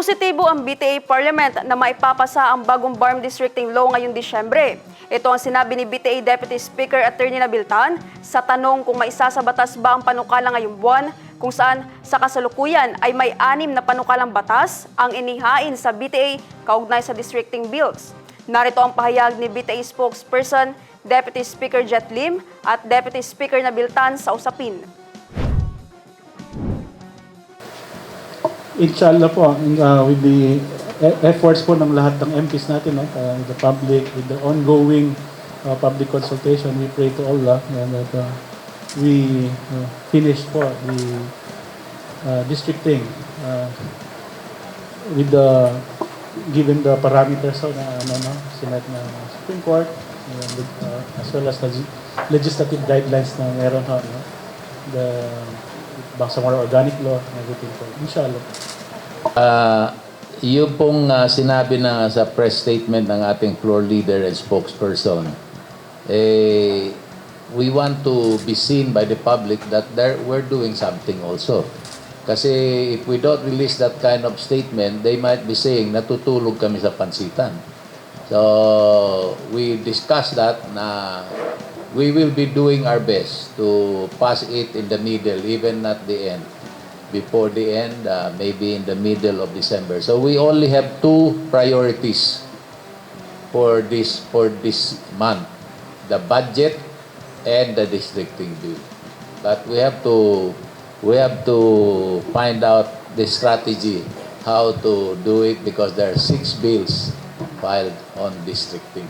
Positibo ang BTA Parliament na maipapasa ang bagong Barm Districting Law ngayong Disyembre. Ito ang sinabi ni BTA Deputy Speaker Attorney Nabiltan sa tanong kung maisasabatas ba ang panukala ngayong buwan kung saan sa kasalukuyan ay may anim na panukalang batas ang inihain sa BTA kaugnay sa districting bills. Narito ang pahayag ni BTA spokesperson Deputy Speaker Jet Lim at Deputy Speaker Nabiltan sa usapin. Inshallah po, uh, with the e- efforts po ng lahat ng MPs natin, no, uh, the public, with the ongoing uh, public consultation, we pray to Allah uh, that uh, we uh, finish po the uh, districting uh, with the given the parameters of na ano no sinet na Supreme Court and uh, as well as the legislative guidelines na meron ho no the more organic law and everything po. Inshallah Ah, yung pong ah, sinabi na sa press statement ng ating floor leader and spokesperson, eh, we want to be seen by the public that there, we're doing something also. Kasi if we don't release that kind of statement, they might be saying natutulog kami sa pansitan. So, we discussed that na we will be doing our best to pass it in the middle, even at the end before the end, uh, maybe in the middle of December. So we only have two priorities for this for this month: the budget and the districting bill. But we have to we have to find out the strategy how to do it because there are six bills filed on districting.